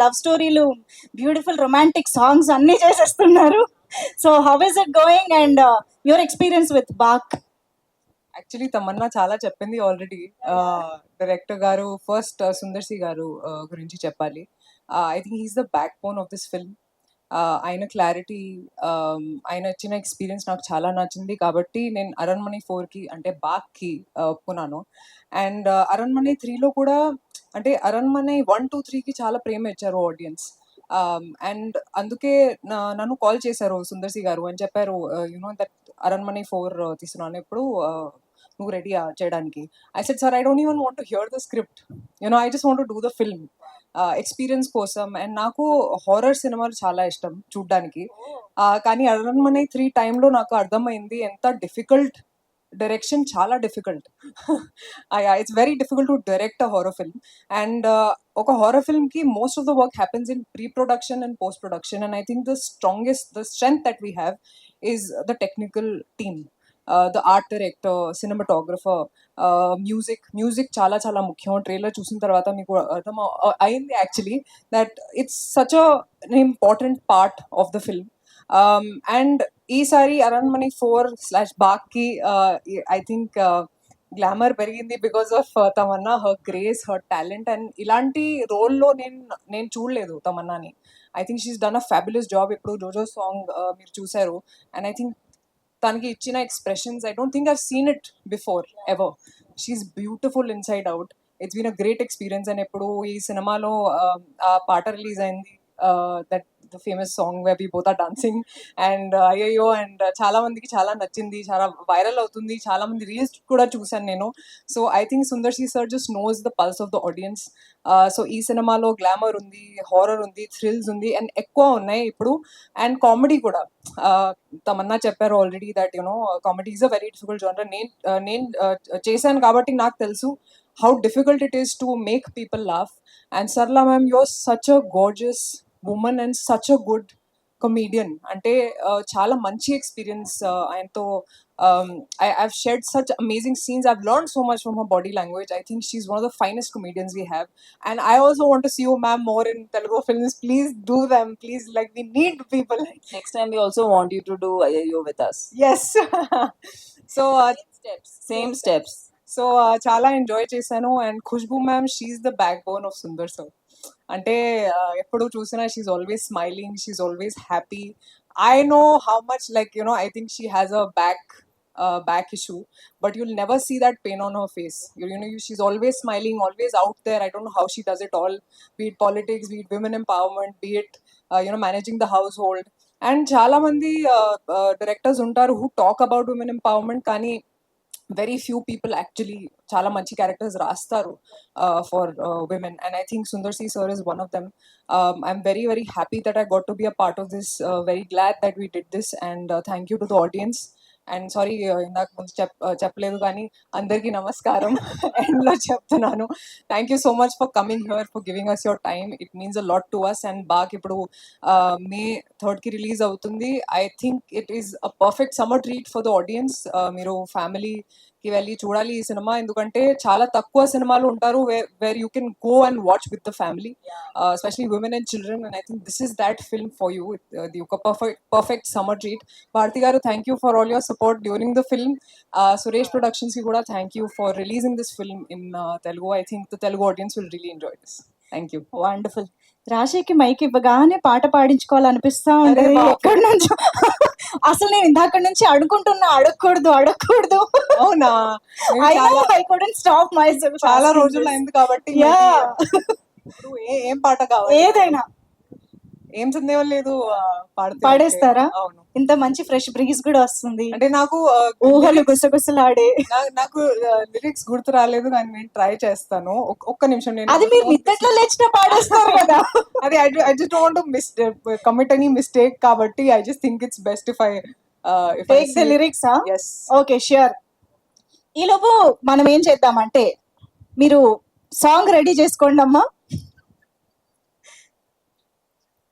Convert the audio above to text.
Love స్టోరీలు beautiful romantic songs అన్ని చేసేస్తున్నారు. So how is it going and your experience with Baak actually Tamannaah చాలా చెప్పింది already director uh, గారు first Sundar C గారు uh, గురించి చెప్పాలి. I think he's the backbone of this film ఆయన క్లారిటీ um, ఆయన ఇచ్చిన ఎక్స్పీరియన్స్ నాకు చాలా నచ్చింది. కాబట్టి నేను అరణ్మణి ఫోర్కి అంటే బాక్కి uh, ఒప్పుకున్నాను. అండ్ అరణ్మణి త్రీలో కూడా అంటే అరణ్మణి వన్ టూ త్రీకి చాలా ప్రేమ ఇచ్చారు ఆడియన్స్. అండ్ అందుకే నన్ను కాల్ చేశారు సుందర్ సి గారు అని చెప్పారు యునో దట్ అరణ్మణి ఫోర్ తీస్తున్నాను ఇప్పుడు uh, నువ్వు రెడీ చేయడానికి? I said sir I don't even want to hear the script you know I just want do the film experience కోసం. అండ్ నాకు హారర్ సినిమాలు చాలా ఇష్టం చూడ్డానికి. Uh, కానీ అరణ్మణి త్రీ టైంలో నాకు అర్థమైంది ఎంత డిఫికల్ట్ డైరెక్షన్ చాలా difficult it's very difficult to direct a horror film and ఒక horror ఫిల్మ్కి most of the work happens in pre production and post production and I think the strongest the strength that we have is the technical team the art director cinematographer music music చాలా చాలా ముఖ్యం trailer చూసిన తర్వాత మీకు అర్థం అవ- అయింది actually that it's such an important part of the film Um, and ఈసారి అరణ్మణి ఫోర్ స్లాష్ బాక్కి ఐ థింక్ గ్లామర్ పెరిగింది because of uh, Tamannaah her grace her talent and ఇలాంటి రోల్లో నేను నేను చూడలేదు తమన్నాని. I think she's done a fabulous job ఇప్పుడు జోజో సాంగ్ మీరు చూసారు అండ్ ఐ థింక్ తనకి ఇచ్చిన expressions I don't think I've seen it before ever she's beautiful inside out it's been a great experience and ఎప్పుడు ఈ సినిమాలో um, ఆ పాట రిలీజ్ అయింది uh, that the famous song we be both are dancing and అయ్యయ్యో and uh, చాలా మందికి చాలా నచ్చింది చాలా వైరల్ అవుతుంది చాలా మంది రీల్స్ కూడా చూశాను నేను. So I think Sundar C sir just knows the pulse of the audience so ఈ సినిమాలో గ్లామర్ ఉంది హారర్ ఉంది థ్రిల్స్ ఉంది అండ్ ఎక్కువ ఉన్నాయి ఇప్పుడు. అండ్ కామెడీ కూడా. Uh, తమన్నా చెప్పారు already that you know comedy is a very difficult genre నేను uh, నేను చేశాను కాబట్టి నాకు తెలుసు how difficult it is to make people laugh and Sarala ma'am your such a gorgeous woman and such a good comedian అంటే uh, చాలా మంచి experience ఆయనతో um, I, I've shared such amazing scenes. I've learned so much from her body language. I think she's one of the finest comedians we have. And I also want to see you, ma'am, more in Telugu films. Please do them. Please, like, we need people like Next time, we also want you to do IIO with us. Yes. so, uh, Steps, same steps. So చాలా enjoy చేశాను and Khushbu ma'am she's the backbone of Sundar sir అంటే uh, ఎప్పుడు చూసినా she's always smiling she's always happy I know how much like you know I think she has a back back issue but you'll never see that pain on her face you, you know you, she's always smiling always out there i don't know how she does it all be it politics be it women empowerment be it uh, you know managing the household and చాలా మంది directors ఉంటారు who talk about women empowerment కానీ very few people actually చాలా మంచి characters రాస్తారు for women and I think Sundar C sir is one of them I'm very very happy that I got to be a part of this very glad that we did this and thank you to the audience and sorry ఇందాక ముందు చెప్ చెప్పలేదు కానీ అందరికీ నమస్కారం. ఎండ్లో చెప్తున్నాను. Thank you so much for coming here for giving us your time it means a lot to us and బాగా ఇప్పుడు మే థర్డ్కి రిలీజ్ అవుతుంది. I think it is a perfect summer treat for the audience మీరు family వెళ్ళి చూడాలి ఈ cinema. ఎందుకంటే చాలా తక్కువ సినిమాలు ఉంటారు where you can go and watch with the family especially women and children and I think this is that film for you the ఒక perfect perfect summer treat Bharathi గారు thank you for all your support during the film Suresh ప్రొడక్షన్స్కి కూడా thank you for releasing this film in Telugu I think the Telugu audience will really enjoy this thank you wonderful రాశికి mic ఇవ్వగానే పాట పాడించుకోవాలనిపిస్తా ఉండేది. ఎక్కడి నుంచో అసలు నేను ఇందాక నుంచి అడుగుంటున్నా అడగకూడదు అడగకూడదు. అవునా? I know, చాలా రోజులు. అయింది కాబట్టి ఏ- ఏం పాట కావాలి? ఏదైనా. ఏం సందేహం లేదు పాడేస్తారా? అవును. ఇంత మంచి ఫ్రెష్ బ్రీజ్ కూడా వస్తుంది. అంటే నాకు ఊహలు గుసగుసలాడే. నాకు లిరిక్స్ గుర్తు రాలేదు కానీ నేను ట్రై చేస్తాను. ఒక్- ఒక్క నిమిషం నేను అది మీరు నిద్దట్లో లేచిన పాడేస్తారు కదా. అది I just want miss commit any mistake కాబట్టి I just think it's best if I take the lyrics okay sure ఈలోపు మనం ఏం చేద్దామంటే మీరు సాంగ్ రెడీ చేసుకోండి అమ్మా